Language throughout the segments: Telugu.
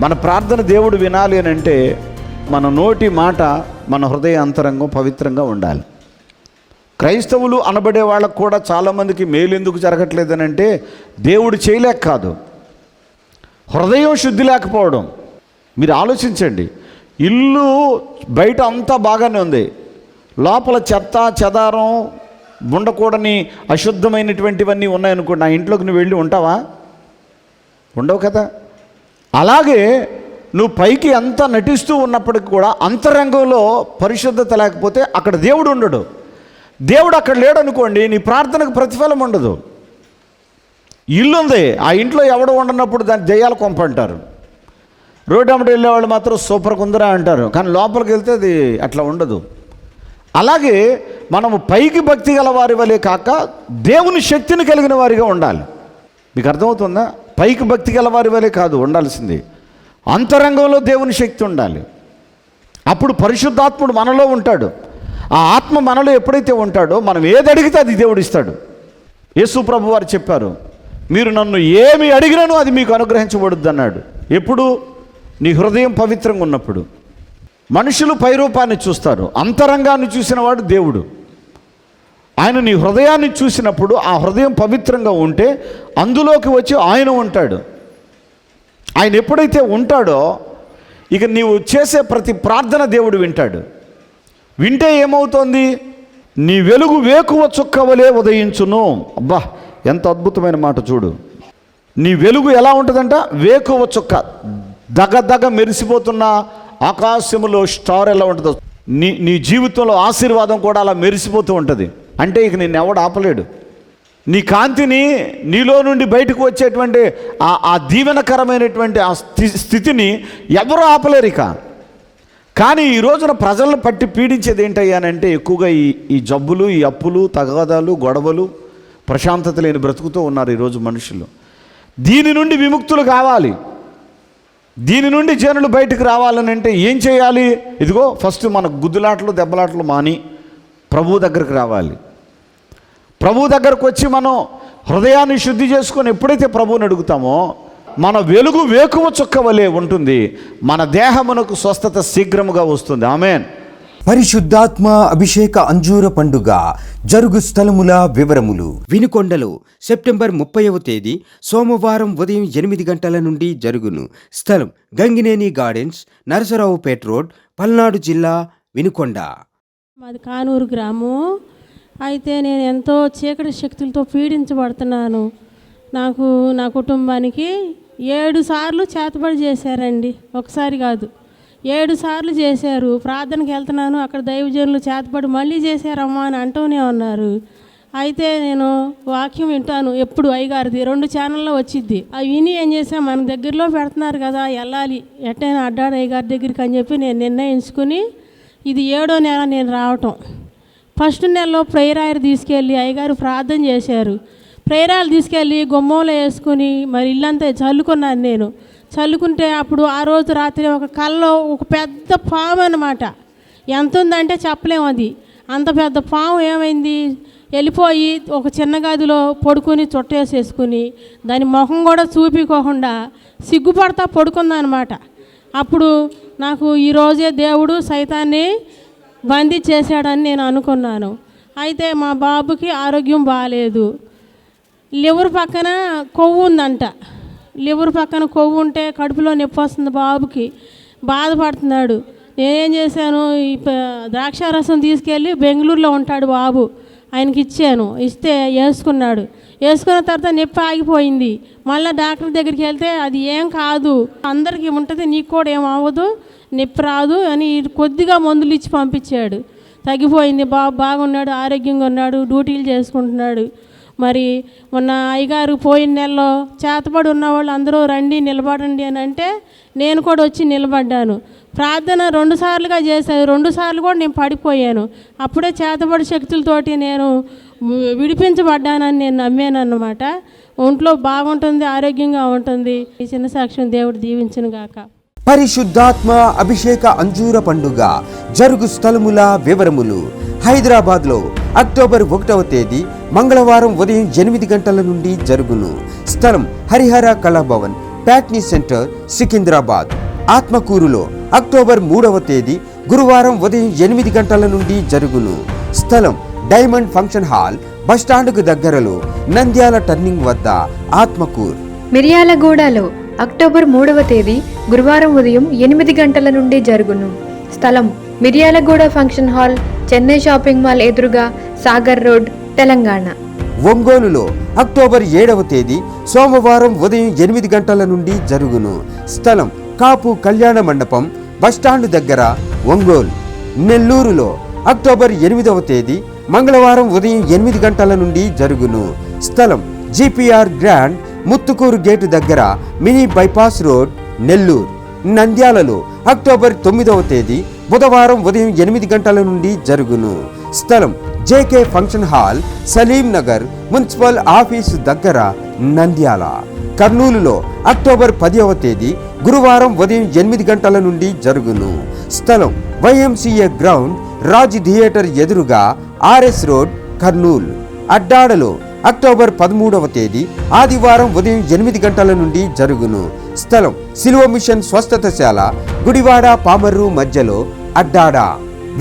మన ప్రార్థన దేవుడు వినాలి అని అంటే మన నోటి మాట మన హృదయ అంతరంగం పవిత్రంగా ఉండాలి. క్రైస్తవులు అనబడే వాళ్ళకు కూడా చాలామందికి మేలు ఎందుకు జరగట్లేదని అంటే దేవుడు చేయలేక కాదు. హృదయం శుద్ధి లేకపోవడం. మీరు ఆలోచించండి. ఇల్లు బయట అంతా బాగానే ఉంది. లోపల చెత్త చెదారం ఉండకూడని అశుద్ధమైనటువంటివన్నీ ఉన్నాయనుకోండి. నా ఇంట్లోకి నువ్వు వెళ్ళి ఉంటావా? ఉండవు కదా? అలాగే నువ్వు పైకి ఎంత నటిస్తూ ఉన్నప్పటికి కూడా అంతరంగంలో పరిశుద్ధత లేకపోతే అక్కడ దేవుడు ఉండడు. దేవుడు అక్కడ లేడనుకోండి నీ ప్రార్థనకు ప్రతిఫలం ఉండదు. ఇల్లు ఉంది ఆ ఇంట్లో ఎవడు ఉండనప్పుడు దాన్ని దెయ్యాల కొంప అంటారు. రోడ్డు అమ్మటి వెళ్ళేవాళ్ళు మాత్రం సూపర్ కుందరా అంటారు. కానీ లోపలికి వెళ్తే అది అట్లా ఉండదు. అలాగే మనము పైకి భక్తి గల వారి వలె కాక దేవుని శక్తిని కలిగిన వారిగా ఉండాలి. మీకు అర్థమవుతుందా? పైకి భక్తి గల వారి వలె కాదు ఉండాల్సింది. అంతరంగంలో దేవుని శక్తి ఉండాలి. అప్పుడు పరిశుద్ధాత్ముడు మనలో ఉంటాడు. ఆ ఆత్మ మనలో ఎప్పుడైతే ఉంటాడో మనం ఏది అడిగితే అది దేవుడు ఇస్తాడు. యేసు ప్రభు వారు చెప్పారు మీరు నన్ను ఏమి అడిగినను అది మీకు అనుగ్రహించబడుద్ది అన్నాడు ఎప్పుడు? నీ హృదయం పవిత్రంగా ఉన్నప్పుడు. మనుషులు పైరూపాన్ని చూస్తారు. అంతరంగాన్ని చూసిన వాడు దేవుడు. ఆయన నీ హృదయాన్ని చూసినప్పుడు ఆ హృదయం పవిత్రంగా ఉంటే అందులోకి వచ్చి ఆయన ఉంటాడు. ఆయన ఎప్పుడైతే ఉంటాడో ఇక నీవు చేసే ప్రతి ప్రార్థన దేవుడు వింటాడు. వింటే ఏమవుతోంది? నీ వెలుగు వేకువ చుక్కవలే ఉదయించును. అబ్బా ఎంత అద్భుతమైన మాట చూడు. నీ వెలుగు ఎలా ఉంటుందంట? వేకువ చుక్క. దగ దగ మెరిసిపోతున్న ఆకాశములో స్టార్ ఎలా ఉంటుందో. నీ నీ జీవితంలో ఆశీర్వాదం కూడా అలా మెరిసిపోతూ ఉంటుంది. అంటే ఇక నిన్ను ఎవడు ఆపలేడు. నీ కాంతిని నీలో నుండి బయటకు వచ్చేటువంటి ఆ ఆ దీవెనకరమైనటువంటి ఆ స్థితిని ఎవరు ఆపలేరు ఇక. కానీ ఈ రోజున ప్రజలను పట్టి పీడించేది ఏంటయ్యానంటే ఎక్కువగా ఈ ఈ జబ్బులు ఈ అప్పులు తగాదాలు గొడవలు ప్రశాంతత లేని బ్రతుకుతూ ఉన్నారు ఈరోజు మనుషులు. దీని నుండి విముక్తులు కావాలి. దీని నుండి జనులు బయటకు రావాలని అంటే ఏం చేయాలి? ఇదిగో ఫస్ట్ మన గుద్దులాటలు దెబ్బలాటలు మాని ప్రభువు దగ్గరికి రావాలి. ప్రభు దగ్గరకు వచ్చి మనం హృదయాన్ని శుద్ధి చేసుకొని ఎప్పుడైతే ప్రభువుని అడుగుతామో మన వెలుగు వేకువ చుక్క వలె ఉంటుంది. మన దేహమునకు స్వస్థత శీఘ్రముగా వస్తుంది. ఆమెన్. పరిశుద్ధాత్మ అభిషేక అంజూర పండుగ జరుగు స్థలముల వివరములు. వినుకొండలో సెప్టెంబర్ ముప్పైవ తేదీ సోమవారం ఉదయం ఎనిమిది గంటల నుండి జరుగును. స్థలం గంగినేని గార్డెన్స్ నరసరావుపేట రోడ్ పల్నాడు జిల్లా వినుకొండ. మాది కానూరు గ్రామం. అయితే నేను ఎంతో చీకటి శక్తులతో పీడించబడుతున్నాను. నాకు నా కుటుంబానికి ఏడు సార్లు చేతబడి చేశారండి. ఒకసారి కాదు. ఏడు సార్లు చేశారు. ప్రార్థనకి వెళ్తున్నాను. అక్కడ దైవజనులు చేతపడి మళ్ళీ చేశారమ్మా అని అంటూనే ఉన్నారు. అయితే నేను వాక్యం వింటాను ఎప్పుడు అయ్యగారిది. రెండు ఛానల్లో వచ్చిద్ది. అవి విని ఏం చేసాం మన దగ్గరలో పెడుతున్నారు కదా వెళ్ళాలి. ఎట్టైనా అడ్డాడు అయ్యగారి దగ్గరికి అని చెప్పి నేను నిర్ణయించుకుని ఇది ఏడో నెల నేను రావటం. ఫస్ట్ నెలలో ప్రేయర్ ఆయన తీసుకెళ్ళి అయ్యగారు ప్రార్థన చేశారు. ప్రేయరాలు తీసుకెళ్ళి గుమ్మంలో వేసుకుని మరి ఇల్లంతా చల్లుకున్నాను నేను. చల్లుకుంటే అప్పుడు ఆ రోజు రాత్రి ఒక కళ్ళలో ఒక పెద్ద పాము అనమాట ఎంత ఉందంటే చెప్పలేము అది. అంత పెద్ద పాము ఏమైంది? వెళ్ళిపోయి ఒక చిన్న గదిలో పడుకొని చుట్టేసేసుకుని దాని ముఖం కూడా చూపించకుండా సిగ్గుపడతా పడుకుందనమాట అప్పుడు నాకు ఈరోజే దేవుడు సైతాన్ని బందీ చేశాడని నేను అనుకున్నాను. అయితే మా బాబుకి ఆరోగ్యం బాగాలేదు లివర్ పక్కన కొవ్వు ఉందంట. లివర్ పక్కన కొవ్వు ఉంటే కడుపులో నొప్పి వస్తుంది బాబుకి. బాధపడుతున్నాడు. నేనేం చేశాను? ఈ ద్రాక్షారసం తీసుకెళ్ళి బెంగళూరులో ఉంటాడు బాబు. ఆయనకి ఇచ్చాను. ఇస్తే వేసుకున్నాడు. వేసుకున్న తర్వాత నొప్పి ఆగిపోయింది. మళ్ళీ డాక్టర్ దగ్గరికి వెళ్తే అది ఏం కాదు. అందరికీ ఉంటుంది నీకు కూడా ఏం అవ్వదు. నొప్పి రాదు అని కొద్దిగా మందులు ఇచ్చి పంపించాడు. తగ్గిపోయింది. బాబు బాగున్నాడు ఆరోగ్యంగా ఉన్నాడు డ్యూటీలు చేసుకుంటున్నాడు. మరి మొన్న అయ్యగారు పోయిన నెలలో చేతపడి ఉన్న వాళ్ళు అందరూ రండి నిలబడండి అని అంటే నేను కూడా వచ్చి నిలబడ్డాను. ప్రార్థన రెండు సార్లుగా చేశాను రెండు సార్లు కూడా నేను పడిపోయాను. అప్పుడే చేతబడి శక్తులతోటి నేను విడిపించబడ్డానని నేను నమ్మాను అన్నమాట ఒంట్లో బాగుంటుంది ఆరోగ్యంగా ఉంటుంది. ఈ చిన్న సాక్ష్యం దేవుడు దీవించను గాక. పరిశుద్ధాత్మ అభిషేక అంజూర పండుగ జరుగు స్థలముల వివరములు. హైదరాబాద్లో అక్టోబర్ ఒకటవ తేదీ మంగళవారం ఉదయం ఎనిమిది గంటల నుండి జరుగును. స్థలం హరిహర కళాభవన్ ప్యాట్నీ సెంటర్ సికింద్రాబాద్. ఆత్మకూరులో అక్టోబర్ మూడవ తేదీ గురువారం ఉదయం ఎనిమిది గంటల నుండి జరుగును. స్థలం డైమండ్ ఫంక్షన్ హాల్ బస్టాండ్కు దగ్గరలో నంద్యాల టర్నింగ్ వద్ద ఆత్మకూర్. మిర్యాలగూడలో అక్టోబర్ మూడవ తేదీ గురువారం ఉదయం ఎనిమిది గంటల నుండి జరుగును. స్థలం Miryalaguda function hall Chennai shopping mall ఎదురుగా సాగర్ రోడ్ తెలంగాణ. ఒంగోలులో అక్టోబర్ ఏడవ తేదీ సోమవారం ఉదయం ఎనిమిది గంటల నుండి జరుగును. స్థలం కాపు కళ్యాణ మండపం బస్టాండ్ దగ్గర ఒంగోలు. నెల్లూరులో అక్టోబర్ ఎనిమిదవ తేదీ మంగళవారం ఉదయం ఎనిమిది గంటల నుండి జరుగును. స్థలం జిపిఆర్ గ్రాండ్ ముత్తుకూరు గేటు దగ్గర మినీ బైపాస్ రోడ్ నెల్లూరు. నంద్యాలలో అక్టోబర్ తొమ్మిదవ తేదీ బుధవారం ఉదయం ఎనిమిది గంటల నుండి జరుగును. స్థలం JK function hall Salim Nagar municipal office దగ్గర నంద్యాల. కర్నూలులో అక్టోబర్ పదివ తేదీ గురువారం ఉదయం ఎనిమిది గంటల నుండి జరుగును. స్థలం వైఎంసీఏ గ్రౌండ్ రాజ్ థియేటర్ ఎదురుగా ఆర్ఎస్ రోడ్ కర్నూలు. అడ్డాడలో అక్టోబర్ పదమూడవ తేదీ ఆదివారం ఉదయం ఎనిమిది గంటల నుండి జరుగును. స్థలం సిలువ మిషన్ స్వస్థతశాల గుడివాడ పామర్రు మధ్యలో అడ్డాడ.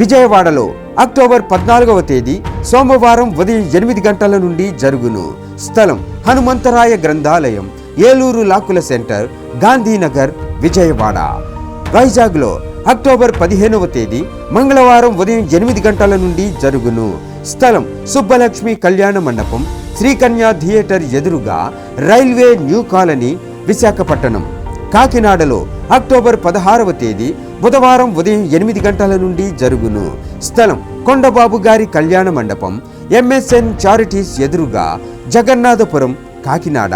విజయవాడలో అక్టోబర్ పద్నాలుగవ తేదీ సోమవారం ఉదయం ఎనిమిది గంటల నుండి జరుగును. స్థలం హనుమంతరాయ గ్రంథాలయం ఏలూరు లాకుల సెంటర్ గాంధీనగర్ విజయవాడ. వైజాగ్లో అక్టోబర్ పదిహేనవ తేదీ మంగళవారం ఉదయం ఎనిమిది గంటల నుండి జరుగును. స్థలం సుబ్బలక్ష్మి కళ్యాణ మండపం శ్రీకన్యా థియేటర్ ఎదురుగా రైల్వే న్యూ కాలనీ విశాఖపట్నం కాకినాడలో అక్టోబర్ పదహారవ తేదీ బుధవారం ఉదయం ఎనిమిది గంటల నుండి జరుగును. స్థలం కొండబాబు గారి కళ్యాణ మండపం ఎంఎస్ఎన్ చారిటీస్ ఎదురుగా జగన్నాథపురం కాకినాడ.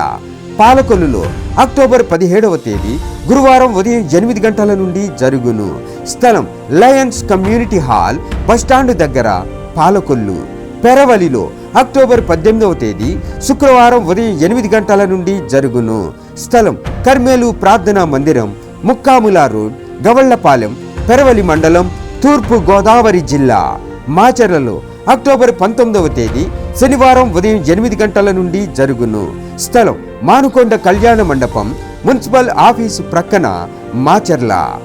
పాలకొల్లులో అక్టోబర్ పదిహేడవ తేదీ గురువారం ఉదయం ఎనిమిది గంటల నుండి జరుగును. స్థలం లయన్స్ కమ్యూనిటీ హాల్ బస్టాండ్ దగ్గర పాలకొల్లు. పెరవలిలో అక్టోబర్ పద్దెనిమిదవ తేదీ శుక్రవారం ఉదయం ఎనిమిది గంటల నుండి జరుగును. స్థలం కర్మేలు ప్రార్థనా మందిరం ముక్కాముల రోడ్ గవళ్ళపాలెం పెరవలి మండలం తూర్పు గోదావరి జిల్లా. మాచర్లలో అక్టోబర్ పంతొమ్మిదవ తేదీ శనివారం ఉదయం ఎనిమిది గంటల నుండి జరుగును. స్థలం మానుకొండ కళ్యాణ మండపం మున్సిపల్ ఆఫీసు ప్రక్కన మాచర్ల.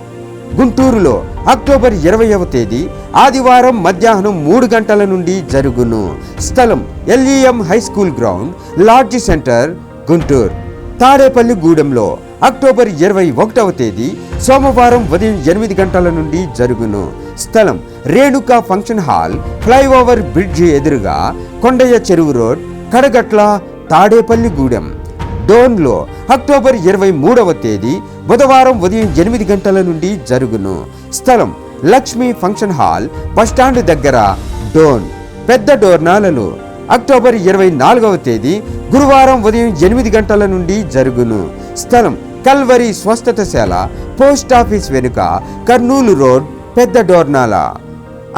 గుంటూరులో అక్టోబర్ ఇరవైవ తేదీ ఆదివారం మధ్యాహ్నం మూడు గంటల నుండి జరుగును. స్థలం LEM high school ground lodge centre Guntur. Tadepalli గూడెంలో అక్టోబర్ ఇరవై ఒకటవ తేదీ సోమవారం ఉదయం ఎనిమిది గంటల నుండి జరుగును. స్థలం Renuka function hall flyover bridge ఎదురుగా కొండయ్య చెరువు రోడ్ కడగట్ల తాడేపల్లి గూడెం. డోన్లో అక్టోబర్ ఇరవై మూడవ తేదీ బుధవారం ఉదయం ఎనిమిది గంటల నుండి జరుగును. స్థలం లక్ష్మీ ఫంక్షన్ హాల్ బస్టాండ్ దగ్గర డోన్. పెద్ద డోర్నాలలో అక్టోబర్ ఇరవై నాలుగవ తేదీ గురువారం ఉదయం ఎనిమిది గంటల నుండి జరుగును. స్థలం కల్వరి స్వస్థతశాల పోస్ట్ ఆఫీస్ వెనుక కర్నూలు రోడ్ పెద్ద డోర్నాల.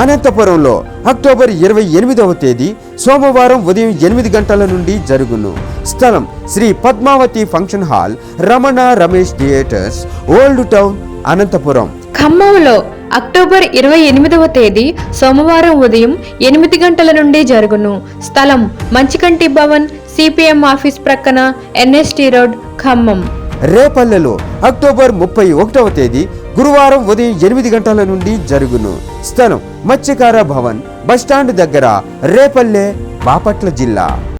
అనంతపురంలో అక్టోబర్ ఇరవై ఎనిమిదవ తేదీ సోమవారం ఉదయం ఎనిమిది గంటల నుండి జరుగును. స్థలం Sri Padmavathi function hall Ramana Ramesh theatres old town Anantapur. ఖమ్మంలో అక్టోబర్ ఇరవై ఎనిమిదవ తేదీ సోమవారం ఉదయం ఎనిమిది గంటల నుండి జరుగును. స్థలం మంచికంటి భవన్ సిపిఎం ఆఫీస్ ప్రక్కన ఎన్ఎస్టి రోడ్ ఖమ్మం. రేపల్లెలో అక్టోబర్ ముప్పై ఒకటవ తేదీ గురువారం ఉదయం ఎనిమిది గంటల నుండి జరుగును. స్థలం మత్స్యకార భవన్ బస్టాండ్ దగ్గర రేపల్లె బాపట్ల జిల్లా.